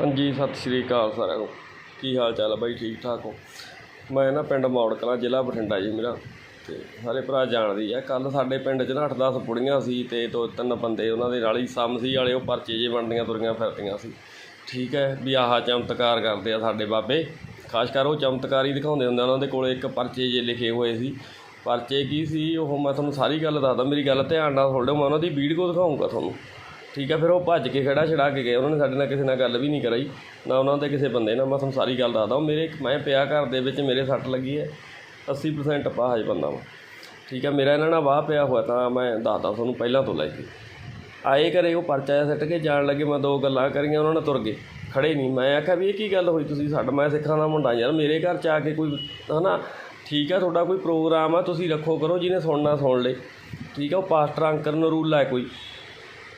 ਹਾਂਜੀ, ਸਤਿ ਸ਼੍ਰੀ ਅਕਾਲ ਸਾਰਿਆਂ ਨੂੰ। ਕੀ ਹਾਲ ਚਾਲ ਹੈ ਬਾਈ? ਠੀਕ ਠਾਕ ਹੋ? ਮੈਂ ਨਾ ਪਿੰਡ ਮੌੜ ਕਲਾਂ ਜ਼ਿਲ੍ਹਾ ਬਠਿੰਡਾ ਜੀ ਮੇਰਾ। ਤੇ ਸਾਰੇ ਭਰਾ ਜਾਣਦੇ ਆ। ਕੱਲ ਸਾਡੇ ਪਿੰਡ 'ਚ ਨਾ 8-10 ਬੁੜੀਆਂ ਸੀ ਤੇ ਦੋ ਤਿੰਨ ਬੰਦੇ ਉਹਨਾਂ ਦੇ ਨਾਲ ਹੀ ਸਾਮਸੀ ਵਾਲੇ ਉਹ ਪਰਚੇ ਜੇ ਬਣਦੀਆਂ ਤੁਰੀਆਂ ਫਿਰਦੀਆਂ ਸੀ। ਠੀਕ ਹੈ ਵੀ ਆਹ ਚਮਤਕਾਰ ਕਰਦੇ ਆ ਸਾਡੇ ਬਾਬੇ। ਖਾਸ ਕਰ ਉਹ ਚਮਤਕਾਰ ਹੀ ਦਿਖਾਉਂਦੇ ਹੁੰਦੇ ਉਹਨਾਂ ਦੇ ਕੋਲੇ ਇੱਕ ਪਰਚੇ ਜੇ ਲਿਖੇ ਹੋਏ ਸੀ। ਪਰਚੇ ਕੀ ਸੀ? ਉਹ ਮੈਂ ਤੁਹਾਨੂੰ ਸਾਰੀ ਗੱਲ ਦੱਸਦਾ। ਮੇਰੀ ਗੱਲ ਧਿਆਨ ਨਾਲ ਸੁਣ ਲਿਓ। ਮੈਂ ਉਹਨਾਂ ਦੀ ਵੀਡੀਓ ਦਿਖਾਉਂਗਾ ਤੁਹਾਨੂੰ। ਠੀਕ ਆ ਫਿਰ ਉਹ ਭੱਜ ਕੇ ਖੜਾ ਛੜਾ ਕੇ ਗਏ। ਉਹਨਾਂ ਨੇ ਸਾਡੇ ਨਾਲ ਕਿਸੇ ਨਾਲ ਗੱਲ ਵੀ ਨਹੀਂ ਕਰਾਈ। ਨਾ ਉਹਨਾਂ ਦੇ ਕਿਸੇ ਬੰਦੇ ਨਾਲ। ਮੈਂ ਤੁਹਾਨੂੰ ਸਾਰੀ ਗੱਲ ਦੱਸਦਾ ਉਹ ਮੇਰੇ ਮੈਂ ਪਿਆ ਘਰ ਦੇ ਵਿੱਚ, ਮੇਰੇ ਸੱਟ ਲੱਗੀ ਹੈ। 80% ਅਪਾਹਜ ਬੰਦਾ ਵਾ। ਠੀਕ ਆ ਮੇਰਾ ਇਹਨਾਂ ਨਾਲ ਵਾਹ ਪਿਆ ਹੋਇਆ ਤਾਂ ਮੈਂ ਦੱਸਦਾ ਤੁਹਾਨੂੰ ਪਹਿਲਾਂ ਤੋਂ ਲੈ ਕੇ। ਆਏ ਘਰੇ ਉਹ ਪਰਚਾ ਜਿਹਾ ਸਿੱਟ ਕੇ ਜਾਣ ਲੱਗੇ। ਮੈਂ ਦੋ ਗੱਲਾਂ ਕਰੀਆਂ, ਉਹਨਾਂ ਨੇ ਤੁਰ ਗਏ। ਖੜੇ ਨਹੀਂ। ਮੈਂ ਆਖਿਆ ਵੀ ਇਹ ਕੀ ਗੱਲ ਹੋਈ ਤੁਸੀਂ ਸਾਡਾ ਮੈਂ ਸਿੱਖਾਂ ਦਾ ਮੁੰਡਾ ਯਾਰ। ਮੇਰੇ ਘਰ ਚ ਆ ਕੇ ਕੋਈ ਹਨਾ? ਠੀਕ ਆ ਤੁਹਾਡਾ ਕੋਈ ਪ੍ਰੋਗਰਾਮ ਆ। ਤੁਸੀਂ ਰੱਖੋ ਕਰੋ। ਜਿਹਨੇ ਸੁਣਨਾ ਸੁਣ ਲੇ। ਠੀਕ ਆ ਉਹ ਪਾਸਟਰ ਅੰਕਰ ਨਰੂਲਾ ਹੈ ਕੋਈ।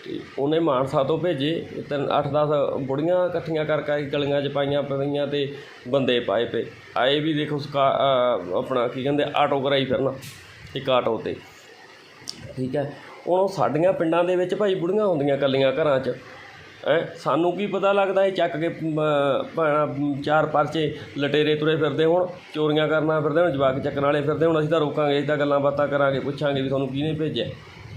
ਤੇ ਉਹਨੇ ਮਾਨਸਾ ਤੋਂ ਭੇਜੇ ਤਿੰਨ 8-10 ਬੁੜੀਆਂ ਇਕੱਠੀਆਂ ਕਰ ਕਰਕੇ ਗਲੀਆਂ 'ਚ ਪਾਈਆਂ ਪਈਆਂ ਤੇ ਬੰਦੇ ਪਾਏ ਪਏ। ਆਏ ਵੀ ਦੇਖੋ ਸਕਾ ਆਪਣਾ ਕੀ ਕਹਿੰਦੇ ਆਟੋ ਕਰਾਈ ਫਿਰਨਾ ਇੱਕ ਆਟੋ ਤੇ। ਠੀਕ ਹੈ? ਹੁਣ ਉਹ ਸਾਡੀਆਂ ਪਿੰਡਾਂ ਦੇ ਵਿੱਚ ਭਾਈ ਬੁੜੀਆਂ ਹੁੰਦੀਆਂ ਕੱਲੀਆਂ ਘਰਾਂ 'ਚ। ਹੈ? ਸਾਨੂੰ ਕੀ ਪਤਾ ਲੱਗਦਾ ਇਹ ਚੱਕ ਕੇ ਮ, ਚਾਰ ਪਰਚੇ ਲਟੇਰੇ ਤੁਰੇ ਫਿਰਦੇ ਹੁਣ ਚੋਰੀਆਂ ਕਰਨਾ ਫਿਰਦੇ ਹੁਣ ਜਵਾਕ ਚੱਕਣ ਵਾਲੇ ਫਿਰਦੇ ਹੁਣ ਅਸੀਂ ਤਾਂ ਰੋਕਾਂਗੇ ਅਸੀਂ ਤਾਂ ਗੱਲਾਂ ਬਾਤਾਂ ਕਰਾਂਗੇ ਪੁੱਛਾਂਗੇ ਵੀ ਤੁਹਾਨੂੰ ਕਿਹਨੇ ਭੇਜਿਆ?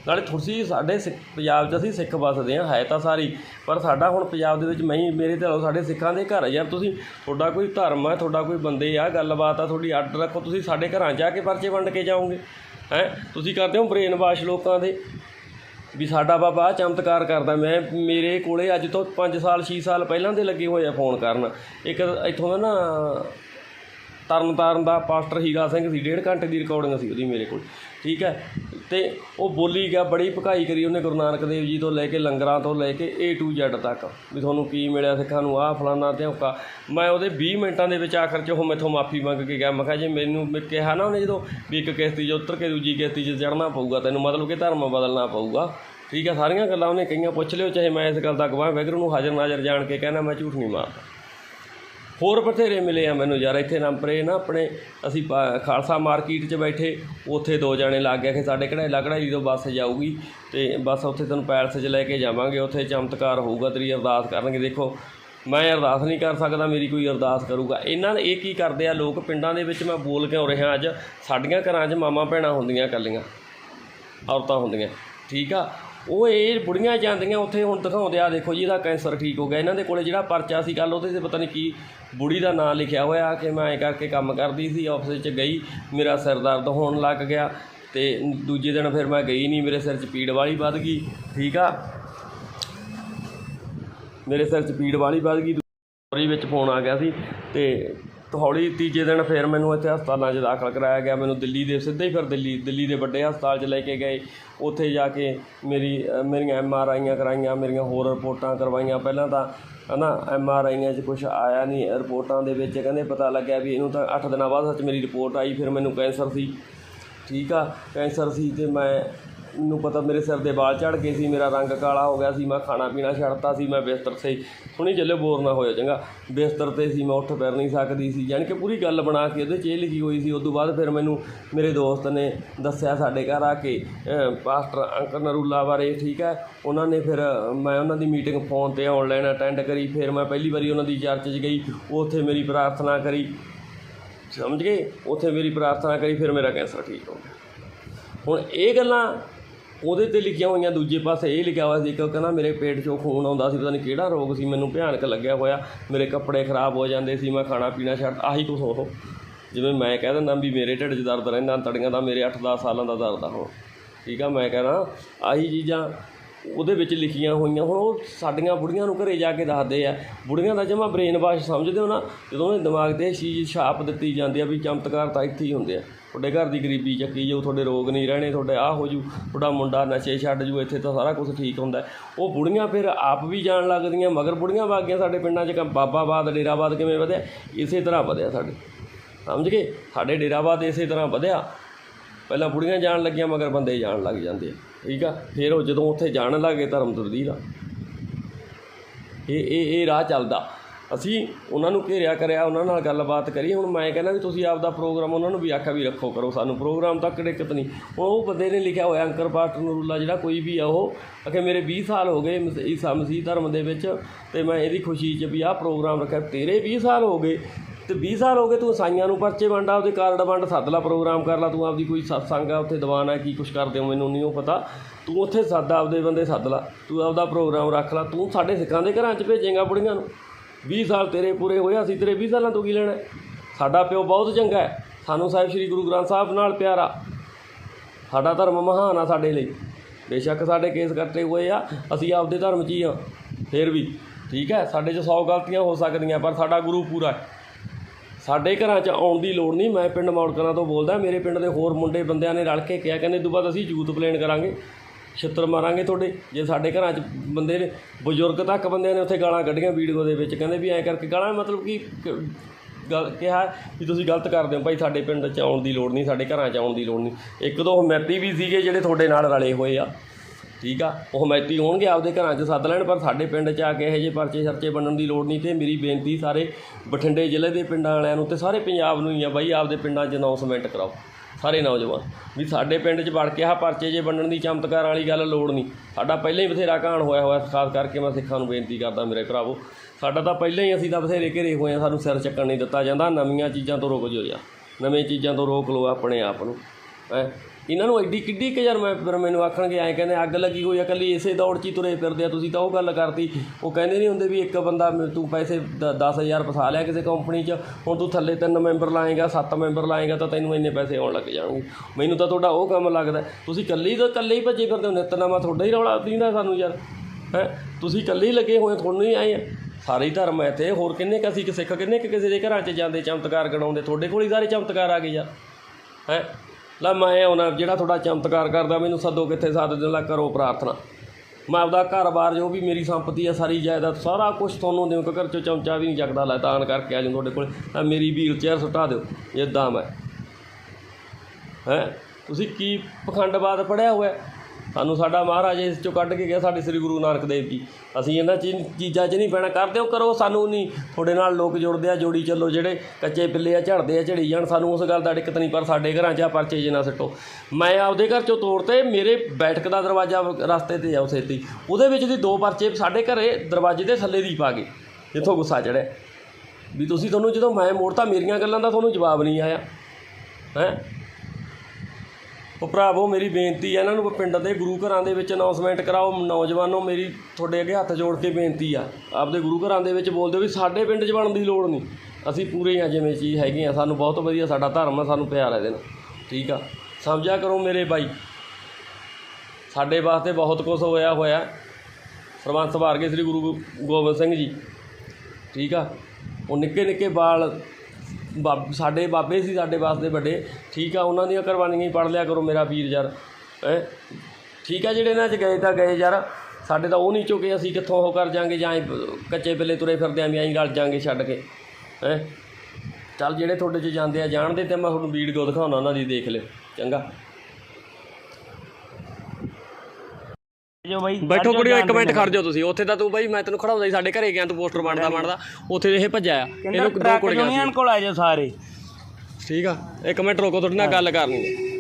ਨਾਲੇ ਤੁਸੀਂ ਸਾਡੇ ਸਿੱਖ ਪੰਜਾਬ 'ਚ ਅਸੀਂ ਸਿੱਖ ਵਸਦੇ ਹਾਂ, ਹੈ ਤਾਂ ਸਾਰੀ। ਪਰ ਸਾਡਾ ਹੁਣ ਪੰਜਾਬ ਦੇ ਵਿੱਚ ਮੈਂ ਹੀ ਮੇਰੇ ਤੇ ਸਾਡੇ ਸਿੱਖਾਂ ਦੇ ਘਰ ਆ ਯਾਰ, ਤੁਸੀਂ ਤੁਹਾਡਾ ਕੋਈ ਧਰਮ ਆ, ਤੁਹਾਡਾ ਕੋਈ ਬੰਦੇ ਆ, ਗੱਲਬਾਤ ਆ, ਤੁਹਾਡੀ ਅੱਡ ਰੱਖੋ, ਤੁਸੀਂ ਸਾਡੇ ਘਰਾਂ 'ਚ ਜਾ ਕੇ ਪਰਚੇ ਵੰਡ ਕੇ ਜਾਓਗੇ। ਹੈ? ਤੁਸੀਂ ਕਰਦੇ ਹੋ ਬ੍ਰੇਨ ਵਾਸ਼ ਲੋਕਾਂ ਦੇ। ਵੀ ਸਾਡਾ ਬਾਬਾ ਚਮਤਕਾਰ ਕਰਦਾ। ਮੈਂ ਮੇਰੇ ਕੋਲੇ ਅੱਜ ਤੋਂ 5 ਸਾਲ 6 ਸਾਲ ਪਹਿਲਾਂ ਦੇ ਲੱਗੇ ਹੋਏ ਆ ਫੋਨ ਕਰਨ। ਇੱਕ ਇੱਥੋਂ ਦਾ ਨਾ ਤਰਨ ਤਾਰਨ ਦਾ ਪਾਸਟਰ ਹੀਰਾ ਸਿੰਘ ਸੀ, ਡੇਢ ਘੰਟੇ ਦੀ ਰਿਕਾਰਡਿੰਗ ਸੀ ਉਹਦੀ ਮੇਰੇ ਕੋਲ, ਠੀਕ ਹੈ? ਤੇ ਉਹ ਬੋਲੀ ਗਿਆ, ਬੜੀ ਭਕਾਈ ਕਰੀ ਉਹਨੇ ਗੁਰੂ ਨਾਨਕ ਦੇਵ ਜੀ ਤੋਂ ਲੈ ਕੇ ਲੰਗਰਾਂ ਤੋਂ ਲੈ ਕੇ A to Z ਤੱਕ, ਵੀ ਤੁਹਾਨੂੰ ਕੀ ਮਿਲਿਆ ਸਿੱਖਾਂ ਨੂੰ ਆਹ ਫਲਾਨਾ ਧਿਉਂਕਾ ਮੈਂ ਉਹਦੇ 20 ਮਿੰਟਾਂ ਦੇ ਵਿੱਚ ਆਖਰ 'ਚ ਉਹ ਮੈਥੋਂ ਮਾਫੀ ਮੰਗ ਕੇ ਗਿਆ, ਮੈਂ ਕਿਹਾ ਜੇ ਮੈਨੂੰ ਮੈਂ ਕਿਹਾ ਨਾ ਉਹਨੇ ਜਦੋਂ ਵੀ ਇੱਕ ਕਿਸ਼ਤੀ 'ਚ ਉਤਰ ਕੇ ਦੂਜੀ ਕਿਸ਼ਤੀ 'ਚ ਚੜ੍ਹਨਾ ਪਊਗਾ, ਤੈਨੂੰ ਮਤਲਬ ਕਿ ਧਰਮ ਬਦਲਣਾ ਪਊਗਾ, ਠੀਕ ਹੈ? ਸਾਰੀਆਂ ਗੱਲਾਂ ਉਹਨੇ ਕਈਆਂ ਪੁੱਛ ਲਿਓ, ਚਾਹੇ ਮੈਂ ਇਸ ਗੱਲ ਦਾ ਗਵਾਹ, ਵੈਗਰੂ ਨੂੰ ਹਾਜ਼ਰ ਨਾਜ਼ਰ ਜਾਣ ਕੇ ਕਹਿਣਾ, ਮੈਂ ਝੂਠ ਨਹੀਂ ਮਾਰਦਾ। ਹੋਰ ਬਥੇਰੇ ਮਿਲੇ ਆ ਮੈਨੂੰ ਯਾਰ, ਇੱਥੇ ਨੰਪਰੇ ਨਾ ਆਪਣੇ, ਅਸੀਂ ਪਾ- ਖਾਲਸਾ ਮਾਰਕੀਟ 'ਚ ਬੈਠੇ, ਉੱਥੇ ਦੋ ਜਾਣੇ ਲੱਗ ਗਏ ਕਿ ਸਾਡੇ ਕਢਾਈਲਾ ਕਢਾਈ ਤੋਂ ਬੱਸ ਜਾਊਗੀ, ਤੇ ਬਸ ਉੱਥੇ ਤੈਨੂੰ ਪੈਲਸ 'ਚ ਲੈ ਕੇ ਜਾਵਾਂਗੇ, ਉੱਥੇ ਚਮਤਕਾਰ ਹੋਊਗਾ, ਤੇਰੀ ਅਰਦਾਸ ਕਰਨਗੇ, ਦੇਖੋ, ਮੈਂ ਅਰਦਾਸ ਨਹੀਂ ਕਰ ਸਕਦਾ, ਮੇਰੀ ਕੋਈ ਅਰਦਾਸ ਕਰੂਗਾ। ਇਹਨਾਂ ਨੇ ਇਹ ਕੀ ਕਰਦੇ ਆ, ਲੋਕ ਪਿੰਡਾਂ ਦੇ ਵਿੱਚ ਮੈਂ ਬੋਲ ਕਿਉਂ ਰਿਹਾ ਅੱਜ, ਸਾਡੀਆਂ ਘਰਾਂ 'ਚ ਮਾਮਾ ਭੈਣਾਂ ਹੁੰਦੀਆਂ ਇਕੱਲੀਆਂ, ਔਰਤਾਂ ਹੁੰਦੀਆਂ, ਠੀਕ ਆ? ਉਹ ਇਹ ਬੁੜੀਆਂ ਜਾਂਦੀਆਂ ਉੱਥੇ ਹੁਣ ਦਿਖਾਉਂਦੇ ਆ ਦੇਖੋ ਜੀ, ਇਹਦਾ ਕੈਂਸਰ ਠੀਕ ਹੋ ਗਿਆ। ਇਹਨਾਂ ਦੇ ਕੋਲੇ ਜਿਹੜਾ ਪਰਚਾ ਸੀ ਕੱਲ ਉਹਦੇ ਤੇ ਪਤਾ ਨਹੀਂ ਕੀ ਬੁੜੀ ਦਾ ਨਾਂ ਲਿਖਿਆ ਹੋਇਆ ਕਿ ਮੈਂ ਐਂ ਕਰਕੇ ਕੰਮ ਕਰਦੀ ਸੀ, ਆਫਿਸ 'ਚ ਗਈ, ਮੇਰਾ ਸਿਰ ਦਰਦ ਹੋਣ ਲੱਗ ਗਿਆ ਤੇ ਦੂਜੇ ਦਿਨ ਫਿਰ ਮੈਂ ਗਈ ਨਹੀਂ, ਮੇਰੇ ਸਿਰ 'ਚ ਪੀੜ ਵਾਲੀ ਵੱਧ ਗਈ, ਠੀਕ ਆ? ਮੇਰੇ ਸਿਰ 'ਚ ਪੀੜ ਵਾਲੀ ਵੱਧ ਗਈ ਦੂਰੀ ਵਿੱਚ ਫੋਨ ਆ ਗਿਆ ਸੀ ਤੇ ਹੌਲੀ ਤੀਜੇ ਦਿਨ ਫਿਰ ਮੈਨੂੰ ਇੱਥੇ ਹਸਪਤਾਲਾਂ 'ਚ ਦਾਖਲ ਕਰਾਇਆ ਗਿਆ। ਮੈਨੂੰ ਦਿੱਲੀ ਦੇ ਸਿੱਧੇ ਹੀ ਫਿਰ ਦਿੱਲੀ ਦਿੱਲੀ ਦੇ ਵੱਡੇ ਹਸਪਤਾਲ 'ਚ ਲੈ ਕੇ ਗਏ। ਉੱਥੇ ਜਾ ਕੇ ਮੇਰੀ ਮੇਰੀਆਂ ਐਮ ਆਰ ਆਈਆਂ ਕਰਾਈਆਂ, ਮੇਰੀਆਂ ਹੋਰ ਰਿਪੋਰਟਾਂ ਕਰਵਾਈਆਂ। ਪਹਿਲਾਂ ਤਾਂ ਹਨਾ, ਐਮ ਆਰ ਆਈਆਂ 'ਚ ਕੁਝ ਆਇਆ ਨਹੀਂ, ਰਿਪੋਰਟਾਂ ਦੇ ਵਿੱਚ ਕਹਿੰਦੇ ਪਤਾ ਲੱਗਿਆ ਵੀ ਇਹਨੂੰ ਤਾਂ 8 ਦਿਨਾਂ ਬਾਅਦ ਸੱਚ ਮੇਰੀ ਰਿਪੋਰਟ ਆਈ, ਫਿਰ ਮੈਨੂੰ ਕੈਂਸਰ ਸੀ। ਠੀਕ ਆ, ਕੈਂਸਰ ਸੀ ਤੇ ਮੈਂ ਨੂੰ ਪਤਾ ਮੇਰੇ ਸਿਰ ਦੇ ਵਾਲ ਝੜ ਗਏ ਸੀ, ਮੇਰਾ ਰੰਗ ਕਾਲਾ ਹੋ ਗਿਆ ਸੀ, ਮੈਂ ਖਾਣਾ ਪੀਣਾ ਛੱਡਤਾ ਸੀ, ਮੈਂ ਬਿਸਤਰ ਤੇ ਹੁਣੀ ਚੱਲੇ ਬੋਰ ਨਾ ਹੋਇਆ ਚੰਗਾ, ਬਿਸਤਰ ਤੇ ਸੀ, ਮੈਂ ਉੱਠ ਪੈਰ ਨਹੀਂ ਸਕਦੀ ਸੀ, ਯਾਨੀ ਕਿ ਪੂਰੀ ਗੱਲ ਬਣਾ ਕੇ ਉਹਦੇ 'ਚ ਇਹ ਲਿਖੀ ਹੋਈ ਸੀ ਉਸ ਤੋਂ ਬਾਅਦ ਫਿਰ ਮੈਨੂੰ ਮੇਰੇ ਦੋਸਤ ਨੇ ਦੱਸਿਆ ਸਾਡੇ ਘਰ ਆ ਕੇ ਪਾਸਟਰ ਅੰਕਲ ਨਰੂਲਾ ਬਾਰੇ, ਠੀਕ ਹੈ, ਉਹਨਾਂ ਨੇ ਫਿਰ ਮੈਂ ਉਹਨਾਂ ਦੀ ਮੀਟਿੰਗ ਫੋਨ ਤੇ ਆਨਲਾਈਨ ਅਟੈਂਡ ਕਰੀ, ਫਿਰ ਮੈਂ ਪਹਿਲੀ ਵਾਰੀ ਉਹਨਾਂ ਦੀ ਚਰਚ 'ਚ ਗਈ, ਉੱਥੇ ਮੇਰੀ ਪ੍ਰਾਰਥਨਾ ਕਰੀ, ਸਮਝ ਗਏ, ਉੱਥੇ ਮੇਰੀ ਪ੍ਰਾਰਥਨਾ ਕਰੀ, ਫਿਰ ਮੇਰਾ ਕੈਂਸਰ ਠੀਕ ਹੋ ਗਿਆ। ਹੁਣ ਇਹ ਗੱਲਾਂ ਉਹਦੇ ਤੇ ਲਿਖੀਆਂ ਹੋਈਆਂ ਦੂਜੇ ਪਾਸੇ ਇਹ ਲਿਖਿਆ ਹੋਇਆ ਸੀ ਕਿ ਉਹ ਕਹਿੰਦਾ ਮੇਰੇ ਪੇਟ 'ਚੋਂ ਖੂਨ ਆਉਂਦਾ ਸੀ, ਪਤਾ ਨਹੀਂ ਕਿਹੜਾ ਰੋਗ ਸੀ, ਮੈਨੂੰ ਭਿਆਨਕ ਲੱਗਿਆ ਹੋਇਆ, ਮੇਰੇ ਕੱਪੜੇ ਖਰਾਬ ਹੋ ਜਾਂਦੇ ਸੀ, ਮੈਂ ਖਾਣਾ ਪੀਣਾ ਛੱਡ, ਆਹੀ ਕੁਛ ਉਹ। ਜਿਵੇਂ ਮੈਂ ਕਹਿ ਦਿੰਦਾ ਵੀ ਮੇਰੇ ਢਿੱਡ 'ਚ ਦਰਦ ਰਹਿੰਦਾ, ਤੜੀਆਂ ਦਾ ਮੇਰੇ 8-10 ਸਾਲਾਂ ਦਾ ਦਰਦ ਆ ਹੁਣ। ਠੀਕ ਆ, ਮੈਂ ਕਹਿੰਦਾ ਆਹੀ ਚੀਜ਼ਾਂ ਉਹਦੇ ਵਿੱਚ ਲਿਖੀਆਂ ਹੋਈਆਂ, ਹੁਣ ਉਹ ਸਾਡੀਆਂ ਬੁੜੀਆਂ ਨੂੰ ਘਰੇ ਜਾ ਕੇ ਦੱਸਦੇ ਆ। ਬੁੜੀਆਂ ਦਾ ਜਮਾ ਬ੍ਰੇਨ ਵਾਸ਼ ਸਮਝਦੇ ਹੋ ਨਾ, ਜਦੋਂ ਉਹਨੇ ਦਿਮਾਗ ਤੇ ਇਹ ਚੀਜ਼ ਛਾਪ ਦਿੱਤੀ ਜਾਂਦੀ ਆ ਵੀ ਚਮਤਕਾਰ ਤਾਂ ਇੱਥੇ ਹੀ ਹੁੰਦੇ ਆ। ਤੁਹਾਡੇ ਘਰ ਦੀ ਗਰੀਬੀ ਚੱਕੀ ਜਾਊ, ਤੁਹਾਡੇ ਰੋਗ ਨਹੀਂ ਰਹਿਣੇ, ਤੁਹਾਡੇ ਆਹ ਹੋ ਜੂ ਤੁਹਾਡਾ ਮੁੰਡਾ ਨਸ਼ੇ ਛੱਡ ਜੂ ਇੱਥੇ ਤਾਂ ਸਾਰਾ ਕੁਝ ਠੀਕ ਹੁੰਦਾ ਉਹ ਬੁੜੀਆਂ ਫਿਰ ਆਪ ਵੀ ਜਾਣ ਲੱਗਦੀਆਂ, ਮਗਰ ਬੁੜੀਆਂ ਵਗ ਗਈਆਂ ਸਾਡੇ ਪਿੰਡਾਂ 'ਚ ਕ- ਬਾਬਾਬਾਦ ਡੇਰਾਬਾਦ ਕਿਵੇਂ ਵਧਿਆ? ਇਸੇ ਤਰ੍ਹਾਂ ਵਧਿਆ ਸਾਡੇ। ਸਮਝ ਗਏ? ਸਾਡੇ ਡੇਰਾਬਾਦ ਇਸੇ ਤਰ੍ਹਾਂ ਵਧਿਆ। ਪਹਿਲਾਂ ਬੁੜੀਆਂ ਜਾਣ ਲੱਗੀਆਂ, ਮਗਰ ਬੰਦੇ ਜਾਣ ਲੱਗ ਜਾਂਦੇ ਠੀਕ ਆ? ਫਿਰ ਉਹ ਜਦੋਂ ਉੱਥੇ ਜਾਣ ਲੱਗੇ ਧਰਮ ਤੁਰਦੀ ਦਾ ਇਹ ਇਹ ਇਹ ਰਾਹ ਚੱਲਦਾ। ਅਸੀਂ ਉਹਨਾਂ ਨੂੰ ਘੇਰਿਆ ਕਰਿਆ, ਉਹਨਾਂ ਨਾਲ ਗੱਲਬਾਤ ਕਰੀ। ਹੁਣ ਮੈਂ ਕਹਿੰਦਾ ਵੀ ਤੁਸੀਂ ਆਪਦਾ ਪ੍ਰੋਗਰਾਮ ਉਹਨਾਂ ਨੂੰ ਵੀ ਆਖਿਆ ਵੀ ਰੱਖੋ ਕਰੋ ਸਾਨੂੰ। ਪ੍ਰੋਗਰਾਮ ਤੱਕ ਦਿੱਕਤ ਨਹੀਂ। ਹੁਣ ਉਹ ਬੰਦੇ ਨੇ ਲਿਖਿਆ ਹੋਇਆ ਅੰਕਰ ਪਾਟ ਨਰੂਲਾ ਜਿਹੜਾ ਕੋਈ ਵੀ ਆ ਉਹ। ਅਖੇ ਮੇਰੇ 20 ਸਾਲ ਹੋ ਗਏ ਮਸ- ਈਸਾ ਮਸੀਹ ਧਰਮ ਦੇ ਵਿੱਚ ਤੇ ਮੈਂ ਇਹਦੀ ਖੁਸ਼ੀ 'ਚ ਵੀ ਆਹ ਪ੍ਰੋਗਰਾਮ ਰੱਖਿਆ। ਤੇਰੇ 20 ਸਾਲ ਹੋ ਗਏ ਤੇ 20 ਸਾਲ ਹੋ ਗਏ ਤੂੰ ਸਾਈਆਂ ਨੂੰ ਪਰਚੇ ਵੰਡ, ਆਪਦੇ ਕਾਰਡ ਵੰਡ, ਸੱਦ ਲਾ ਪ੍ਰੋਗਰਾਮ ਕਰ ਲਾ। ਤੂੰ ਆਪਦੀ ਕੋਈ ਸਤਸੰਗ ਆ, ਉੱਥੇ ਦੀਵਾਨ ਆ, ਕੀ ਕੁਛ ਕਰਦੇ ਹੋ ਮੈਨੂੰ ਨਹੀਂ ਉਹ ਪਤਾ। ਤੂੰ ਉੱਥੇ ਸੱਦ, ਆਪਦੇ ਬੰਦੇ ਸੱਦ ਲਾ। ਤੂੰ ਆਪਦਾ ਪ੍ਰੋਗਰਾਮ ਰੱਖ ਲਾ। ਤੂੰ ਸਾਡੇ ਸਿੱਖਾਂ ਦੇ ਘਰਾਂ 'ਚ ਭੇਜੇਗਾ ਬੁੜੀਆਂ ਨੂੰ। 20 ਸਾਲ ਤੇਰੇ ਪੂਰੇ ਹੋਏ ਅਸੀਂ ਤੇਰੇ 20 ਸਾਲਾਂ ਤੋਂ ਕੀ ਲੈਣਾ ਸਾਡਾ ਪਿਓ ਬਹੁਤ ਚੰਗਾ ਹੈ। ਸਾਨੂੰ ਸਾਹਿਬ ਸ੍ਰੀ ਗੁਰੂ ਗ੍ਰੰਥ ਸਾਹਿਬ ਨਾਲ ਪਿਆਰਾ ਸਾਡਾ ਧਰਮ ਮਹਾਨ ਆ ਸਾਡੇ ਲਈ। ਬੇਸ਼ੱਕ ਸਾਡੇ ਕੇਸ ਕੱਟੇ ਹੋਏ ਆ, ਅਸੀਂ ਆਪਦੇ ਧਰਮ 'ਚ ਹੀ ਆ। ਫਿਰ ਵੀ ਠੀਕ ਹੈ, ਸਾਡੇ 'ਚ 100 ਗਲਤੀਆਂ ਹੋ ਸਕਦੀਆਂ, ਪਰ ਸਾਡਾ ਗੁਰੂ ਪੂਰਾ ਹੈ। ਸਾਡੇ ਘਰਾਂ 'ਚ ਆਉਣ ਦੀ ਲੋੜ ਨਹੀਂ, ਮੈਂ ਪਿੰਡ ਮੌੜਕਲਾਂ ਤੋਂ ਬੋਲਦਾ, ਮੇਰੇ ਪਿੰਡ ਦੇ ਹੋਰ ਮੁੰਡੇ ਬੰਦਿਆਂ ਨੇ ਰਲ ਕੇ ਕਿਹਾ, ਕਹਿੰਦੇ ਤੋਂ ਅਸੀਂ ਯੂਥ ਪਲੇਨ ਕਰਾਂਗੇ। ਛਿੱਤਰ ਮਾਰਾਂਗੇ ਤੁਹਾਡੇ। ਜੇ ਸਾਡੇ ਘਰਾਂ 'ਚ ਬੰਦੇ ਨੇ, ਬਜ਼ੁਰਗ ਤੱਕ ਬੰਦਿਆਂ ਨੇ ਉੱਥੇ ਗਾਲਾਂ ਕੱਢੀਆਂ ਵੀਡੀਓ ਦੇ ਵਿੱਚ, ਕਹਿੰਦੇ ਵੀ ਐਂ ਕਰਕੇ ਗਾਲਾਂ, ਮਤਲਬ ਕਿ ਕ- ਗੱਲ ਕਿਹਾ ਵੀ ਤੁਸੀਂ ਗਲਤ ਕਰਦੇ ਹੋ। ਭਾਈ ਸਾਡੇ ਪਿੰਡ 'ਚ ਆਉਣ ਦੀ ਲੋੜ ਨਹੀਂ, ਸਾਡੇ ਘਰਾਂ 'ਚ ਆਉਣ ਦੀ ਲੋੜ ਨਹੀਂ। ਇੱਕ ਦੋ ਹਮੈਤੀ ਵੀ ਸੀਗੇ ਜਿਹੜੇ ਤੁਹਾਡੇ ਨਾਲ ਰਲੇ ਹੋਏ ਆ। ਠੀਕ ਆ? ਉਹ ਹਮਾਇਤੀ ਹੋਣਗੇ ਆਪਦੇ ਘਰਾਂ 'ਚ ਸੱਦ ਲੈਣ, ਪਰ ਸਾਡੇ ਪਿੰਡ 'ਚ ਆ ਕੇ ਇਹੋ ਜਿਹੇ ਪਰਚੇ ਸਰਚੇ ਬਣਨ ਦੀ ਲੋੜ ਨਹੀਂ ਤੇ ਮੇਰੀ ਬੇਨਤੀ ਸਾਰੇ ਬਠਿੰਡੇ ਜ਼ਿਲ੍ਹੇ ਦੇ ਪਿੰਡਾਂ ਵਾਲਿਆਂ ਨੂੰ ਤੇ ਸਾਰੇ ਪੰਜਾਬ ਨੂੰ ਹੀ ਆ ਬਾਈ ਆਪਦੇ ਪਿੰਡਾਂ 'ਚ ਅਨਾਉਂਸਮੈਂਟ ਕਰਾਓ। ਸਾਰੇ ਨੌਜਵਾਨ, ਵੀ ਸਾਡੇ ਪਿੰਡ 'ਚ ਵੜ ਕੇ ਆਹ ਪਰਚੇ ਜੇ ਵੰਡਣ ਦੀ ਚਮਤਕਾਰ ਵਾਲੀ ਗੱਲ ਲੋੜ ਨਹੀਂ। ਸਾਡਾ ਪਹਿਲਾਂ ਹੀ ਬਥੇਰਾ ਕਾਣ ਹੋਇਆ ਹੋਇਆ, ਖਾਸ ਕਰਕੇ ਮੈਂ ਸਿੱਖਾਂ ਨੂੰ ਬੇਨਤੀ ਕਰਦਾ ਮੇਰੇ ਭਰਾਵੋ। ਸਾਡਾ ਤਾਂ ਪਹਿਲਾਂ ਹੀ ਅਸੀਂ ਤਾਂ ਬਥੇਰੇ ਘੇਰੇ ਹੋਏ ਆ, ਸਾਨੂੰ ਸਿਰ ਚੱਕਣ ਨਹੀਂ ਦਿੱਤਾ ਜਾਂਦਾ। ਨਵੀਆਂ ਚੀਜ਼ਾਂ ਤੋਂ ਰੁਕ ਜਾਓ ਯਾਰ। ਨਵੀਆਂ ਚੀਜ਼ਾਂ ਤੋਂ ਰੋਕ ਲਓ ਆਪਣੇ ਆਪ ਨੂੰ, ਹੈ। ਇਹਨਾਂ ਨੂੰ ਐਡੀ ਕਿੱਡੀ ਕੁ ਯਾਰ ਮੈਂ ਫਿਰ ਮੈਨੂੰ ਆਖਣਗੇ, ਐਂ ਕਹਿੰਦੇ, ਅੱਗ ਲੱਗੀ ਹੋਈ ਆ, ਇਕੱਲੀ ਇਸੇ ਦੌੜ 'ਚ ਹੀ ਤੁਰੇ ਫਿਰਦੇ ਆ, ਤੁਸੀਂ ਤਾਂ ਉਹ ਗੱਲ ਕਰਤੀ। ਉਹ ਕਹਿੰਦੇ ਨਹੀਂ ਹੁੰਦੇ ਵੀ ਇੱਕ ਬੰਦਾ ਮ- ਤੂੰ ਪੈਸੇ 10000 ਫਸਾ ਲਿਆ ਕਿਸੇ ਕੰਪਨੀ 'ਚ, ਹੁਣ ਤੂੰ ਥੱਲੇ ਤਿੰਨ ਮੈਂਬਰ ਲਾਏਗਾ, ਸੱਤ ਮੈਂਬਰ ਲਾਏਗਾ, ਤਾਂ ਤੈਨੂੰ ਇੰਨੇ ਪੈਸੇ ਆਉਣ ਲੱਗ ਜਾਣਗੇ। ਮੈਨੂੰ ਤਾਂ ਤੁਹਾਡਾ ਉਹ ਕੰਮ ਲੱਗਦਾ। ਤੁਸੀਂ ਇਕੱਲੇ ਤਾਂ ਇਕੱਲੇ ਹੀ ਭੱਜੇ ਫਿਰਦੇ ਹੋ ਨਿਤਨਾਮਾ ਤੁਹਾਡਾ ਹੀ ਰੌਲਾ ਦਿੰਦਾ ਸਾਨੂੰ ਯਾਰ, ਹੈ? ਤੁਸੀਂ ਇਕੱਲੇ ਹੀ ਲੱਗੇ ਹੋਏ, ਤੁਹਾਨੂੰ ਹੀ ਆਏ ਆ। ਸਾਰੇ ਹੀ ਧਰਮ ਹੈ ਇੱਥੇ, ਹੋਰ ਕਿੰਨੇ ਕੁ ਅਸੀਂ ਕਿ ਸਿੱਖ, ਕਿੰਨੇ ਕੁ ਕਿਸੇ ਦੇ ਘਰਾਂ 'ਚ ਜਾਂਦੇ ਚਮਤਕਾਰ ਗਣਾਉਂਦੇ, ਤੁਹਾਡੇ ਕੋਲ ਹੀ ਸਾਰੇ ਚਮਤਕਾਰ ਆ ਗਏ ਯਾਰ, ਹੈ? ਲੈ ਮੈਂ ਆਉਣਾ ਜਿਹੜਾ ਤੁਹਾਡਾ ਚਮਤਕਾਰ ਕਰਦਾ, ਮੈਨੂੰ ਸੱਦੋ ਕਿੱਥੇ ਸੱਦ ਦਿਓ, ਲੈ ਕਰੋ ਪ੍ਰਾਰਥਨਾ। ਮੈਂ ਆਪਦਾ ਘਰ-ਬਾਰ ਜੋ ਵੀ ਮੇਰੀ ਸੰਪਤੀ ਆ, ਸਾਰੀ ਜਾਇਦਾਦ, ਸਾਰਾ ਕੁਝ ਤੁਹਾਨੂੰ ਦਿਓ ਕਿ ਘਰ ਚੋਂ ਚਮਚਾ ਵੀ ਨਹੀਂ ਜਗਦਾ ਲੈ ਦਾਨ ਕਰਕੇ ਆ ਜਾਊਂ ਤੁਹਾਡੇ ਕੋਲ। ਤਾਂ ਮੇਰੀ ਵੀਲ ਚੇਅਰ ਸੁਟਾ ਦਿਓ, ਜਿੱਦਾਂ ਮੈਂ। ਹੈ? ਤੁਸੀਂ ਕੀ ਪਖੰਡਵਾਦ ਪੜਿਆ ਹੋਇਆ? ਸਾਨੂੰ ਸਾਡਾ ਮਹਾਰਾਜ ਇਸ ਚੋਂ ਕੱਢ ਕੇ ਗਿਆ ਸਾਡੇ ਸ੍ਰੀ ਗੁਰੂ ਨਾਨਕ ਦੇਵ ਜੀ। ਅਸੀਂ ਇਹਨਾਂ ਚੀਜ਼ ਚੀਜ਼ਾਂ 'ਚ ਨਹੀਂ ਪੈਣਾ। ਕਰਦੇ ਹੋ ਕਰੋ। ਸਾਨੂੰ ਨਹੀਂ ਤੁਹਾਡੇ ਨਾਲ ਲੋਕ ਜੁੜਦੇ ਆ, ਜੋੜੀ ਚੱਲੋ ਜਿਹੜੇ ਕੱਚੇ ਪਿੱਲੇ ਆ, ਝੜਦੇ ਆ, ਝੜੀ ਜਾਣ। ਸਾਨੂੰ ਉਸ ਗੱਲ ਦਾ ਦਿੱਕਤ ਨਹੀਂ, ਪਰ ਸਾਡੇ ਘਰਾਂ 'ਚ ਆ ਪਰਚੇ ਜੇ ਨਾ ਸਿੱਟੋ। ਮੈਂ ਆਪਦੇ ਘਰ 'ਚੋਂ ਤੋੜਤੇ ਮੇਰੇ ਬੈਠਕ ਦਾ ਦਰਵਾਜ਼ਾ ਰਸਤੇ ਤੇ ਆ ਉਸੇ ਤੇ। ਉਹਦੇ ਵਿੱਚ ਦੀ ਦੋ ਪਰਚੇ ਸਾਡੇ ਘਰੇ ਦਰਵਾਜ਼ੇ ਦੇ ਥੱਲੇ ਦੀ ਪਾ ਗਏ ਜਿੱਥੋਂ ਗੁੱਸਾ ਚੜਿਆ ਵੀ ਤੁਸੀਂ ਤੁਹਾਨੂੰ ਜਦੋਂ ਮੈਂ ਮੋੜਤਾ, ਮੇਰੀਆਂ ਗੱਲਾਂ ਦਾ ਤੁਹਾਨੂੰ ਜਵਾਬ ਨਹੀਂ ਆਇਆ। ਹੈ? ਉਹ ਭਰਾਵੋ ਮੇਰੀ ਬੇਨਤੀ ਹੈ ਇਹਨਾਂ ਨੂੰ ਪਿੰਡ ਦੇ ਗੁਰੂ ਘਰਾਂ ਦੇ ਵਿੱਚ ਅਨਾਉਂਸਮੈਂਟ ਕਰਾਓ। ਨੌਜਵਾਨੋ, ਮੇਰੀ ਤੁਹਾਡੇ ਅੱਗੇ ਹੱਥ ਜੋੜ ਕੇ ਬੇਨਤੀ ਆ। ਆਪਦੇ ਗੁਰੂ ਘਰਾਂ ਦੇ ਵਿੱਚ ਬੋਲਦੇ ਹੋ ਵੀ ਸਾਡੇ ਪਿੰਡ 'ਚ ਬਣਨ ਦੀ ਲੋੜ ਨਹੀਂ। ਅਸੀਂ ਪੂਰੇ ਆ, ਜਿਵੇਂ ਚੀਜ਼ ਹੈਗੀ ਆ। ਸਾਨੂੰ ਬਹੁਤ ਵਧੀਆ ਸਾਡਾ ਧਰਮ ਆ, ਸਾਨੂੰ ਪਿਆਰ ਹੈ ਇਹਦੇ ਨਾਲ। ਠੀਕ ਆ? ਸਮਝਿਆ ਕਰੋ ਮੇਰੇ ਬਾਈ। ਸਾਡੇ ਵਾਸਤੇ ਬਹੁਤ ਕੁਝ ਹੋਇਆ ਹੋਇਆ। ਸਰਬੰਸ ਸਵਾਰ ਕੇ ਸ੍ਰੀ ਗੁਰੂ ਗੋ- ਗੋਬਿੰਦ ਸਿੰਘ ਜੀ। ਠੀਕ ਆ? ਉਹ ਨਿੱਕੇ ਨਿੱਕੇ ਬਾਲ ਬਾਬ ਸਾਡੇ ਬਾਬੇ ਸੀ ਸਾਡੇ ਵਾਸਤੇ ਵੱਡੇ। ਠੀਕ ਆ, ਉਹਨਾਂ ਦੀਆਂ ਕੁਰਬਾਨੀਆਂ ਹੀ ਪੜ ਲਿਆ ਕਰੋ ਮੇਰਾ ਵੀਰ ਯਾਰ। ਹੈ? ਠੀਕ ਆ ਜਿਹੜੇ ਇਹਨਾਂ 'ਚ ਗਏ ਤਾਂ ਗਏ ਯਾਰ। ਸਾਡੇ ਤਾਂ ਉਹ ਨਹੀਂ ਚੁੱਕੇ, ਅਸੀਂ ਕਿੱਥੋਂ ਉਹ ਕਰ ਜਾਾਂਗੇ ਜਾਂ ਕੱਚੇ ਬਿੱਲੇ ਤੁਰੇ ਫਿਰਦੇ ਆਂ ਵੀ ਐਂ ਰਲ ਜਾਾਂਗੇ ਛੱਡ ਕੇ। ਹੈ? ਚੱਲ ਜਿਹੜੇ ਤੁਹਾਡੇ 'ਚ ਜਾਂਦੇ ਆ ਜਾਣਦੇ ਤੇ ਮੈਂ ਤੁਹਾਨੂੰ ਵੀਡੀਓ ਦਿਖਾਉਣਾ ਉਹਨਾਂ ਦੀ, ਦੇਖ ਲਿਓ। ਚੰਗਾ। ਜੋ ਬਾਈ ਬੈਠੋ ਕੁੜੀਓ ਇੱਕ ਮਿੰਟ ਖੜ ਜਾਓ ਤੁਸੀਂ। ਉੱਥੇ ਤਾਂ ਤੂੰ ਬਾਈ ਮੈਂ ਤੈਨੂੰ ਖੜਾਉਂਦਾ ਸੀ ਸਾਡੇ ਘਰੇ ਗਿਆ ਤੂੰ ਪੋਸਟਰ ਬਣਦਾ ਬਣਦਾ। ਉੱਥੇ ਇਹ ਭੱਜਿਆ ਆ ਇਹਨੂੰ ਦੋ ਕੁੜੀਆਂ ਯੂਨੀਅਨ ਕੋਲ ਆ ਜਾਓ ਸਾਰੇ। ਠੀਕ ਆ ਇੱਕ ਮਿੰਟ ਰੁਕੋ ਤੁਹਾਡੇ ਨਾਲ ਗੱਲ ਕਰਨੀ ਹੈ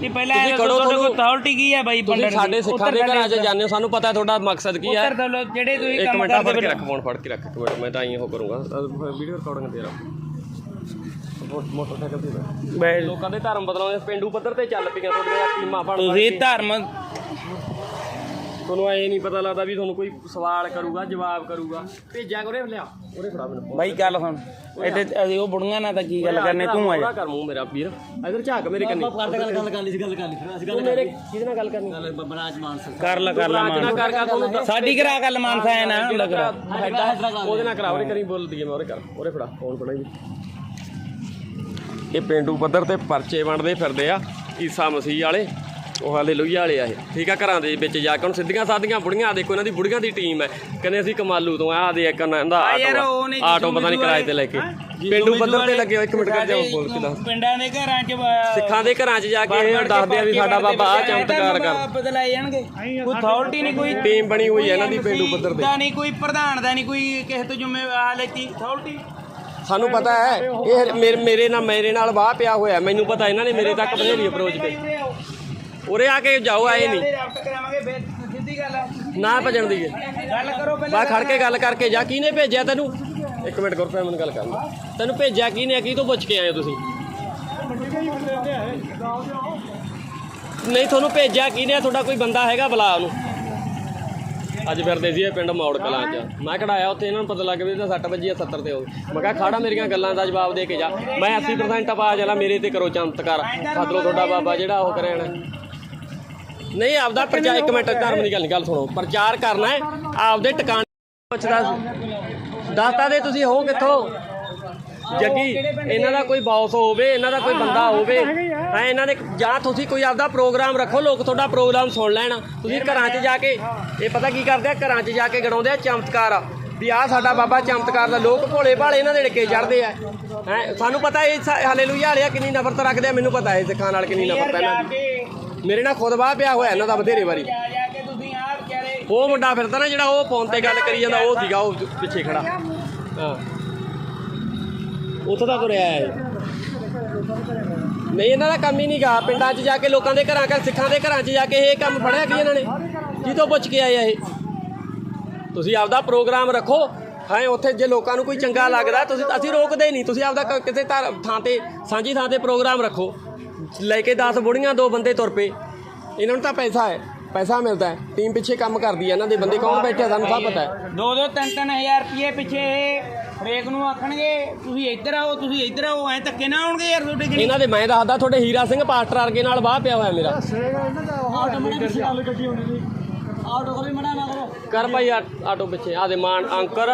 ਨਹੀਂ ਪਹਿਲਾਂ ਇਹ ਤੁਹਾਡੇ ਕੋਲ ਅਥਾਰਟੀ ਕੀ ਹੈ ਬਾਈ ਪੰਡਤ ਸਾਡੇ ਸਿੱਖਾਂ ਦੇ ਘਰਾਂ 'ਚ ਜਾਂਦੇ ਹੋ ਸਾਨੂੰ ਪਤਾ ਹੈ ਤੁਹਾਡਾ ਮਕਸਦ ਕੀ ਹੈ ਦੋ ਜਿਹੜੇ ਤੁਸੀਂ ਇੱਕ ਕੰਮ ਮਿੰਟ ਆ ਫੜ ਕਰਦੇ ਕੇ ਰੱਖ ਫੋਨ ਫੜ ਕੇ ਰੱਖ ਇੱਕ ਮਿੰਟ ਮੈਂ ਤਾਂ ਹੀ ਉਹ ਕਰੂੰਗਾ। ਵੀਡੀਓ ਰਿਕਾਰਡਿੰਗ ਤੇਰਾ ਮੋਟਰਸਾਈਕਲ ਤੇ। ਬੈ- ਲੋਕਾਂ ਦੇ ਧਰਮ ਬਦਲਾਉਂਦੇ ਪਿੰਡੂ ਪੱਧਰ ਤੇ ਚੱਲ ਪਈਆਂ ਤੁਹਾਡੀਆਂ ਟੀਮਾਂ ਬਣ ਤੁਸੀਂ। ਧਰਮ ਤੁਹਾਨੂੰ ਐ ਨਹੀਂ ਪਤਾ ਲੱਗਦਾ ਵੀ ਤੁਹਾਨੂੰ ਕੋਈ ਸਵਾਲ ਕਰੂਗਾ ਜਵਾਬ ਕਰੂਗਾ। ਭੇਜਿਆ ਕਰੇ ਲਿਆ? ਉਹਦੇ ਫੜਾ ਮੈਨੂੰ ਬਾਈ ਗੱਲ ਸੁਣ। ਇੱਥੇ ਅਸੀਂ ਉਹ ਬੁੜੀਆਂ ਨਾਲ ਤਾਂ ਕੀ ਗੱਲ ਕਰਨੇ ਤੂੰ ਆ ਜਾ। ਕਰ ਮੂੰਹ ਮੇਰਾ ਵੀਰ। ਇਧਰ ਝਾਕ ਮੇਰੇ ਕੰਨੀ। ਗੱਲ ਗੱਲ ਕਰਨੀ ਸੀ ਗੱਲ ਕਰਨੀ ਫਿਰ ਅਸੀਂ ਤੂੰ ਮੇਰੇ ਕਿਹਦੇ ਨਾਲ ਗੱਲ ਕਰਨੀ? ਬਰਾਜ ਮਾਨਸ ਕਰ ਲੈ ਕਰ ਲੈ ਰਾਜ ਨਾ ਮਾਨ। ਕਰ ਕਰ ਤੁਹਾਨੂੰ ਸਾਡੀ ਕਰਾ ਗੱਲ ਮਾਨਸਾ ਐ ਨਾ ਲੱਗ ਰਿਹਾ ਉਹਦੇ ਨਾਲ ਕਰਾ ਉਹਨੇ ਕਰੀ ਬੋਲਦੀ ਹੈ ਮੈਂ ਉਹਦੇ ਕਰ। ਉਹਦੇ ਫੜਾ ਫੋਨ ਫੜਾ ਜੀ। ਇਹ ਪਿੰਡੂ ਪੱਧਰ ਤੇ ਪਰਚੇ ਵੰਡਦੇ ਫਿਰਦੇ ਆ ਈਸਾ ਮਸੀਹ ਵਾਲੇ ਉਹ ਹਾਲੇ ਲੋਹੀਆ ਵਾਲੇ ਆ ਇਹ। ਠੀਕ ਆ ਘਰਾਂ ਦੇ ਵਿੱਚ ਜਾ ਕੇ ਹੁਣ ਸਿੱਧੀਆਂ ਸਾਦੀਆਂ ਬੁੜੀਆਂ ਦੇਖੋ ਇਹਨਾਂ ਦੀ ਬੁੜੀਆਂ ਦੀ ਟੀਮ ਹੈ ਕਹਿੰਦੇ ਅਸੀਂ ਕਮਾਲੂ ਤੋਂ ਆ ਦੇ ਇੱਕ ਇਹਨਾਂ ਦਾ ਯਾਰ ਆਟੋ ਪਤਾ ਨਹੀਂ ਕਿਰਾਏ ਤੇ ਲੈ ਕੇ। ਪਿੰਡੂ ਪੱਧਰ ਤੇ ਲੱਗੇ ਇੱਕ ਮਿੰਟ ਕਰ ਜਾਓ ਬੋਲ ਕੇ ਦੱਸ। ਪਿੰਡਾਂ ਦੇ ਘਰਾਂ 'ਚ ਸਿੱਖਾਂ ਦੇ ਘਰਾਂ 'ਚ ਜਾ ਕੇ ਇਹ ਦੱਸਦੇ ਆ ਵੀ ਸਾਡਾ ਬਾਬਾ ਆ ਚਮਤਕਾਰ ਕਰ। ਬਦਲਾਏ ਜਾਣਗੇ। ਕੋਈ ਅਥਾਰਟੀ ਨਹੀਂ ਕੋਈ ਟੀਮ ਬਣੀ ਹੋਈ ਹੈ ਇਹਨਾਂ ਦੀ ਪਿੰਡੂ ਪੱਧਰ ਤੇ। ਦਾ ਨਹੀਂ ਕੋਈ ਪ੍ਰਧਾਨ ਦਾ ਨਹੀਂ ਕੋਈ ਕਿਸੇ ਤੋਂ ਜ਼ਿੰਮੇਵਾਰ ਲੈਤੀ ਅਥਾਰਟੀ ਸਾਨੂੰ ਪਤਾ ਹੈ, ਇਹ ਮੇਰੇ ਮੇਰੇ ਨਾਲ ਮੇਰੇ ਨਾਲ ਵਾਹ ਪਿਆ ਹੋਇਆ, ਮੈਨੂੰ ਪਤਾ ਇਹਨਾਂ ਨੇ ਮੇਰੇ ਤੱਕ ਬਥੇਰੀ ਅਪਰੋਚ ਕੀਤੀ। ਉਰੇ ਆ ਕੇ ਜਾਓ, ਆਏ ਨਹੀਂ। ਰਾਬਤ ਕਰਾਵਾਂਗੇ ਫਿਰ ਸਿੱਧੀ ਗੱਲ ਹੈ ਨਾ ਭਜਣ ਦੀ। ਗੱਲ ਕਰੋ ਬਾ ਖੜ ਕੇ ਗੱਲ ਕਰਕੇ ਜਾ, ਕਿਹਨੇ ਭੇਜਿਆ ਤੈਨੂੰ? ਇੱਕ ਮਿੰਟ ਗੁਰਪ੍ਰੀਤ ਮੈਨੂੰ ਗੱਲ ਕਰਨਾ ਤੈਨੂੰ ਭੇਜਿਆ ਕਿਹਨੇ, ਕੀ ਤੋਂ ਪੁੱਛ ਕੇ ਆਏ ਹੋ ਤੁਸੀਂ? ਨਹੀਂ, ਤੁਹਾਨੂੰ ਭੇਜਿਆ ਕਿਹਨੇ ਤੁਹਾਡਾ ਕੋਈ ਬੰਦਾ ਹੈਗਾ ਬੁਲਾ ਉਹਨੂੰ। ਅੱਜ ਫਿਰਦੇ ਸੀ ਇਹ ਪਿੰਡ ਮੌੜ ਕਲਾਂ ਚ। ਮੈਂ ਕਢਾਇਆ ਉੱਥੇ, ਇਹਨਾਂ ਨੂੰ ਪਤਾ ਲੱਗ ਵੀ ਤਾਂ 60 ਵਜੇ 70 ਤੇ ਹੋ ਗਏ ਮੈਂ ਕਿਹਾ, ਖਾੜਾ ਮੇਰੀਆਂ ਗੱਲਾਂ ਦਾ ਜਵਾਬ ਦੇ ਕੇ ਜਾ। ਮੈਂ 80% ਆਵਾਜ਼ ਵਾਲਾ, ਮੇਰੇ ਤੇ ਕਰੋ ਚਮਤਕਾਰ। ਸੱਦ ਤੁਹਾਡਾ ਬਾਬਾ ਜਿਹੜਾ ਉਹ ਕਰਿਆ ਨਹੀਂ, ਆਪਦਾ ਪ੍ਰਚਾਰ, ਇੱਕ ਮਿੰਟ, ਧਰਮ ਦੀ ਗੱਲ ਨਹੀਂ ਗੱਲ ਸੁਣੋ। ਪ੍ਰਚਾਰ ਕਰਨਾ ਹੈ, ਆਪਦੇ ਟਿਕਾਣੇ ਪੁੱਛਦਾ ਦੱਸਤਾ ਦੇ ਤੁਸੀਂ ਹੋ ਕਿੱਥੋਂ? ਜੱਗੀ ਇਹਨਾਂ ਦਾ ਕੋਈ ਬੌਸ ਹੋਵੇ ਇਹਨਾਂ ਦਾ ਕੋਈ ਬੰਦਾ ਹੋਵੇ ਹੈ ਇਹਨਾਂ ਦੇ ਜਾਂ ਤੁਸੀਂ ਕੋਈ ਆਪਦਾ ਪ੍ਰੋਗਰਾਮ ਰੱਖੋ ਲੋਕ ਤੁਹਾਡਾ ਪ੍ਰੋਗਰਾਮ ਸੁਣ ਲੈਣ। ਤੁਸੀਂ ਘਰਾਂ 'ਚ ਜਾ ਕੇ ਇਹ ਪਤਾ ਕੀ ਕਰਦੇ ਆ? ਘਰਾਂ 'ਚ ਜਾ ਕੇ ਗਣਾਉਂਦੇ ਆ ਚਮਤਕਾਰ। ਵੀ ਆ ਸਾਡਾ ਬਾਬਾ ਚਮਤਕਾਰ ਦਾ ਲੋਕ ਭੋਲੇ ਭਾਲੇ ਇਹਨਾਂ ਦੇ ਡਿੱਕੇ ਚੜਦੇ ਆ। ਹੈ ਸਾਨੂੰ ਪਤਾ ਇਹ ਹਾਲੇਲੂਇਆ ਵਾਲਿਆ ਕਿੰਨੀ ਨਫ਼ਰਤ ਰੱਖਦੇ ਆ ਮੈਨੂੰ ਪਤਾ ਹੈ ਸਿੱਖਾਂ ਨਾਲ ਕਿੰਨੀ ਨਫ਼ਰਤ ਇਹਨਾਂ ਦੀ। ਮੇਰੇ ਨਾਲ ਖੁਦ ਬਾਹ ਪਿਆ ਹੋਇਆ ਇਹਨਾਂ ਦਾ ਬਥੇਰੇ ਵਾਰੀ। ਉਹ ਮੁੰਡਾ ਫਿਰਦਾ ਨਾ ਜਿਹੜਾ ਉਹ ਫੋਨ ਤੇ ਗੱਲ ਕਰੀ ਜਾਂਦਾ ਉਹ ਸੀਗਾ ਉਹ ਪਿੱਛੇ ਖੜਾ। ਹਾਂ। ਉੱਥੋਂ ਦਾ ਤੁਰਿਆ ਹੈ ਨਹੀਂ, ਇਹਨਾਂ ਦਾ ਕੰਮ ਹੀ ਨਹੀਂ ਗਾ ਪਿੰਡਾਂ 'ਚ ਜਾ ਕੇ ਲੋਕਾਂ ਦੇ ਘਰਾਂ ਘਰ, ਸਿੱਖਾਂ ਦੇ ਘਰਾਂ 'ਚ ਜਾ ਕੇ ਇਹ ਕੰਮ ਫੜਿਆ ਕੀ ਇਹਨਾਂ ਨੇ? ਕਿਤੋਂ ਪੁੱਛ ਕੇ ਆਏ ਆ ਇਹ? ਤੁਸੀਂ ਆਪਦਾ ਪ੍ਰੋਗਰਾਮ ਰੱਖੋ। ਹਾਂ, ਉੱਥੇ ਜੇ ਲੋਕਾਂ ਨੂੰ ਕੋਈ ਚੰਗਾ ਲੱਗਦਾ, ਤੁਸੀਂ ਅਸੀਂ ਰੋਕਦੇ ਨਹੀਂ। ਤੁਸੀਂ ਆਪਦਾ ਕਿਸੇ ਧਰ- ਥਾਂ ਤੇ, ਸਾਂਝੀ ਥਾਂ ਤੇ ਪ੍ਰੋਗਰਾਮ ਰੱਖੋ। ਲੈ ਕੇ 10 ਬੁੜੀਆਂ, ਦੋ ਬੰਦੇ ਤੁਰ ਪਏ। ਇਹਨਾਂ ਨੂੰ ਤਾਂ ਪੈਸਾ ਹੈ। ਪੈਸਾ ਮਿਲਦਾ ਹੈ। ਟੀਮ ਪਿੱਛੇ ਕੰਮ ਕਰਦੀ ਹੈ। ਇਹਨਾਂ ਦੇ ਬੰਦੇ ਕੌਣ ਬੈਠੇ ਆ, ਸਾਨੂੰ ਸਭ ਪਤਾ ਹੈ। ਦੋ ਦੋ ਤਿੰਨ ਤਿੰਨ ਹਜ਼ਾਰ ਰੁਪਏ ਪਿੱਛੇ ਹਰੇਕ ਨੂੰ ਆਖਣਗੇ ਤੁਸੀਂ ਇੱਧਰ ਆਓ ਤੁਸੀਂ ਇੱਧਰ ਆਓ ਐ ਧੱਕੇ ਨਾ ਆਉਣਗੇ ਯਾਰ ਤੁਹਾਡੇ ਕਿਹੜੀ ਇਹਨਾਂ ਦੇ ਮੈਂ ਦੱਸਦਾ ਤੁਹਾਡੇ ਹੀਰਾ ਸਿੰਘ ਪਾਸਟਰ ਵਰਗੇ ਨਾਲ ਵਾਹ ਪਿਆ ਹੋਇਆ ਮੇਰਾ। ਆਟੋ ਮਨਾ ਨਾ ਕਰੋ। ਕਰ ਭਾਈ ਆ- ਆਟੋ ਪਿੱਛੇ। ਆ ਦੇ ਮਾਨ ਅੰਕਰ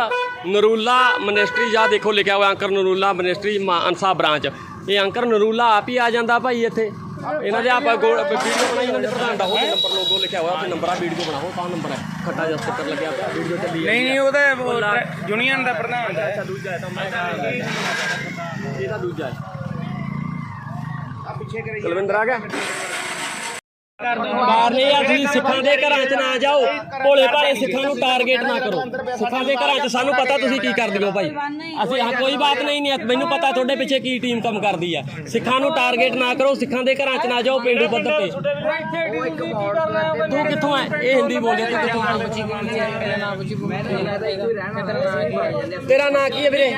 ਨਰੂਲਾ ਮਿਨਿਸਟਰੀ ਜਾ ਦੇਖੋ ਲਿਖਿਆ ਹੋਇਆ ਅੰਕਰ ਨਰੂਲਾ ਮਿਨਿਸਟਰੀ ਅਨਸਾ ਬ੍ਰਾਂਚ। ਇਹ ਅੰਕਰ ਨਰੂਲਾ ਆਪ ਹੀ ਆ ਜਾਂਦਾ ਭਾਈ ਇੱਥੇ। ਇਹਨਾਂ ਦੇ ਆਪਾਂ ਵੀਡੀਓ ਬਣਾਈ ਇਹਨਾਂ ਦੇ ਪ੍ਰਧਾਨ ਦਾ ਉਹ ਨੰਬਰ ਲੋਗੋ ਲਿਖਿਆ ਹੋਇਆ ਉੱਥੇ ਨੰਬਰ ਆ ਵੀਡੀਓ ਬਣਾਓ ਤਾਂ ਨੰਬਰ ਹੈ। ਖੱਟਾ ਜਿਹਾ ਸਟicker ਲੱਗਿਆ ਪਿਆ ਵੀਡੀਓ ਚੱਲੀ ਨਹੀਂ ਨਹੀਂ ਉਹਦਾ ਯੂਨੀਅਨ ਦਾ ਪ੍ਰਧਾਨ ਦਾ ਹੈ। ਦੂਜਾ ਹੈ ਤਾਂ ਮੈਂ ਇਹ ਤਾਂ ਦੂਜਾ ਹੈ। ਕੁਲਵਿੰਦਰ ਆ ਗਿਆ? ਬਾਹਰਲੇ ਆ ਤੁਸੀਂ ਸਿੱਖਾਂ ਦੇ ਘਰਾਂ 'ਚ ਨਾ ਜਾਓ ਭੋਲੇ ਭਾਲੇ ਸਿੱਖਾਂ ਨੂੰ ਟਾਰਗੇਟ ਨਾ ਕਰੋ ਸਿੱਖਾਂ ਦੇ ਘਰਾਂ 'ਚ ਸਾਨੂੰ ਪਤਾ ਤੁਸੀਂ ਕੀ ਕਰਦੇ ਹੋ ਭਾਈ ਅਸੀਂ ਹਾਂ ਕੋਈ ਬਾਤ ਨਹੀਂ ਨਹੀਂ ਮੈਨੂੰ ਪਤਾ ਤੁਹਾਡੇ ਪਿੱਛੇ ਕੀ ਟੀਮ ਕੰਮ ਕਰਦੀ ਆ ਸਿੱਖਾਂ ਨੂੰ ਟਾਰਗੇਟ ਨਾ ਕਰੋ ਸਿੱਖਾਂ ਦੇ ਘਰਾਂ 'ਚ ਨਾ ਜਾਓ ਪਿੰਡੂ ਪੱਧਰ ਤੇ ਤੂੰ ਕਿੱਥੋਂ ਹੈ ਇਹ ਹਿੰਦੀ ਬੋਲਦੇ ਤੂੰ ਕਿੱਥੋਂ ਤੇਰਾ ਨਾਂ ਕੀ ਹੈ ਵੀਰੇ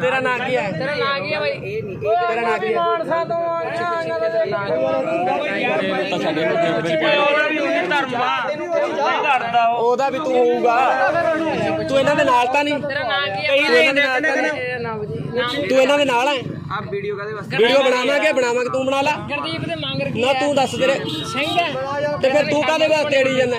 ਤੇਰਾ ਨਾਂ ਕੀ ਹੈ? ਤੇਰਾ ਨਾਂ ਕੀ ਹੈ ਬਾਈ? ਤੇਰਾ ਨਾਂ ਕੀ ਹੈ? ਉਹਦਾ ਵੀ ਤੂੰ ਹੋਊਗਾ। ਤੂੰ ਇਹਨਾਂ ਦੇ ਨਾਲ ਤਾਂ ਨਹੀਂ? ਕਈ ਤੂੰ ਇਹਨਾਂ ਦੇ ਨਾਲ ਤਾਂ ਨਹੀਂ? ਤੂੰ ਇਹਨਾਂ ਦੇ ਨਾਲ ਹੈ? ਆ ਵੀਡੀਓ ਕਾਦੇ ਵਾਸਤੇ? ਵੀਡੀਓ ਬਣਾਵਾਂਗੇ ਬਣਾਵਾਂਗੇ ਤੂੰ ਬਣਾ ਲਾ। ਗਰਦੀਪ ਦੇ ਮੰਗ ਨਾ ਤੂੰ ਦੱਸ ਤੇਰੇ। ਸਿੰਘ ਤੇ ਫਿਰ ਤੂੰ ਕਾਦੇ ਵਾਸਤੇ ਅੜੀ ਜਾਂਦਾ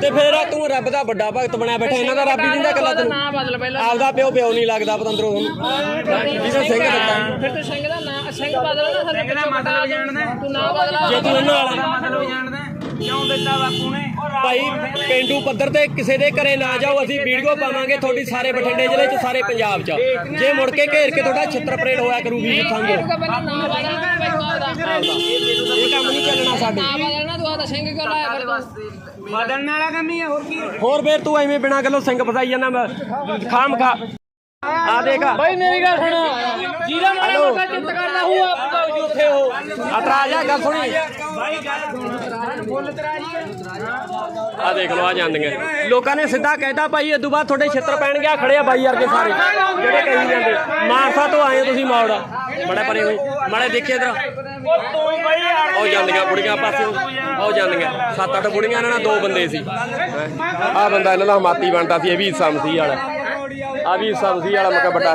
ਤੇ ਫਿਰ ਆ ਤੂੰ ਰੱਬ ਦਾ ਵੱਡਾ ਭਗਤ ਬਣਿਆ ਬੈਠਾ ਇਹਨਾਂ ਦਾ ਰੱਬ ਹੀ ਦਿੰਦਾ ਕੱਲਾ ਤੈਨੂੰ। ਨਾਂ ਬਦਲ ਪਹਿਲਾਂ ਆਪਦਾ ਪਿਓ ਪਿਓ ਨਹੀਂ ਲੱਗਦਾ ਪਤੰਦਰੋਂ ਤੁਹਾਨੂੰ ਜਿਹਦਾ ਸਿੰਘ ਦਿੱਤਾ ਫਿਰ ਤੂੰ ਸਿੰਘ ਦਾ ਨਾਂ ਸਿੰਘ ਬਦਲ ਨਾ ਸਾਡੇ ਪਿੱਛੇ ਮਤਲਬ ਜਾਣਦਾ ਤੂੰ ਨਾਂ ਬਦਲਾ ਜੇ ਤੂੰ ਇਹਨਾਂ ਵਾਲਾ ਮਤਲਬ ਜਾਣਦਾ ਕਿਉਂ ਦਿੱਤਾ ਬਾਪੂ ਨੇ ਭਾਈ ਪਿੰਡੂ ਪੱਧਰ ਤੇ ਕਿਸੇ ਦੇ ਘਰੇ ਨਾ ਜਾਓ ਅਸੀਂ ਵੀਡੀਓ ਪਾਵਾਂਗੇ ਤੁਹਾਡੀ ਸਾਰੇ ਬਠਿੰਡੇ ਜ਼ਿਲ੍ਹੇ 'ਚ ਸਾਰੇ ਪੰਜਾਬ 'ਚ। ਜੇ ਮੁੜ ਕੇ ਘੇਰ ਕੇ ਤੁਹਾਡਾ ਛਿੱਤਰ ਪਰੇਡ ਹੋਇਆ ਕਰੂਗੀ ਜਿੱਥਾਂਗੇ ਇਹ ਕੰਮ ਨਹੀਂ ਚੱਲਣਾ ਸਾਡੇ। ਨਾਂ ਬਦਲਣਾ ਤੂੰ ਆਦਾ ਸਿੰਘ ਕਿਉਂ ਲਾਇਆ ਫਿਰ ਤੂੰ? ਬਦਲਣ ਵਾਲਾ ਕੰਮ ਹੀ ਆ ਹੋਰ ਕੀ? ਹੋਰ ਫੇਰ ਤੂੰ ਐਵੇਂ ਬਿਨਾਂ ਗੱਲੋਂ ਸਿੰਘ ਫਸਾਈ ਜਾਂਦਾ ਖਾਮ ਖਾ ਆ ਦੇਖ। ਬਈ ਮੇਰੀ ਗੱਲ ਸੁਣ। ਜੀਰਾ ਮਾਰਾ। ਮੋਟਾ ਚਿੰਤ ਕਰਦਾ ਹੂੰ ਆਪ ਉੱਥੇ ਹੋ ਅਤਰਾ ਜਾ ਗੱਲ ਸੁਣੀ। ਭਾਈ ਗੱਲ ਫੁੱਲ ਤਰਾਜੀ ਆ। ਦੇਖ ਆ ਜਾਂਦੀਆਂ। ਲੋਕਾਂ ਨੇ ਸਿੱਧਾ ਕਹਿਤਾ ਭਾਈ ਇਦੋਂ ਬਾਅਦ ਤੁਹਾਡੇ ਛਿੱਤਰ ਪੈਣ ਗਿਆ ਖੜੇ ਆ ਬਾਈ ਵਰਗੇ ਸਾਰੇ। ਜਿਹੜੇ ਕਹੀ ਜਾਂਦੇ ਮਾਨਸਾ ਤੋਂ ਆਏ ਤੁਸੀਂ ਮੌੜ। ਬੜਾ ਪਰੇ ਹੋਈ। ਮਾੜੇ ਦੇਖੇ ਇਧਰ। ਉਹ ਭਾਈ ਜਾਂਦੀਆਂ ਬੁੜੀਆਂ ਪਾਸੇ। ਉਹ ਜਾਂਦੀਆਂ। ਸੱਤ ਅੱਠ ਬੁੜੀਆਂ ਇਹਨਾਂ ਨਾਲ ਦੋ ਬੰਦੇ ਸੀ। ਆ ਬੰਦਾ ਇਹਨਾਂ ਦਾ ਹਮਾਤੀ ਬਣਦਾ ਸੀ ਇਹ ਵੀ ਹਿੱਸਾ ਮਸੀਹ ਵਾਲਾ ਆ ਵੀ ਹਿੱਸਾ ਮਸੀਹ ਵਾਲਾ ਮੈਂ ਕਿਹਾ ਵੱਡਾ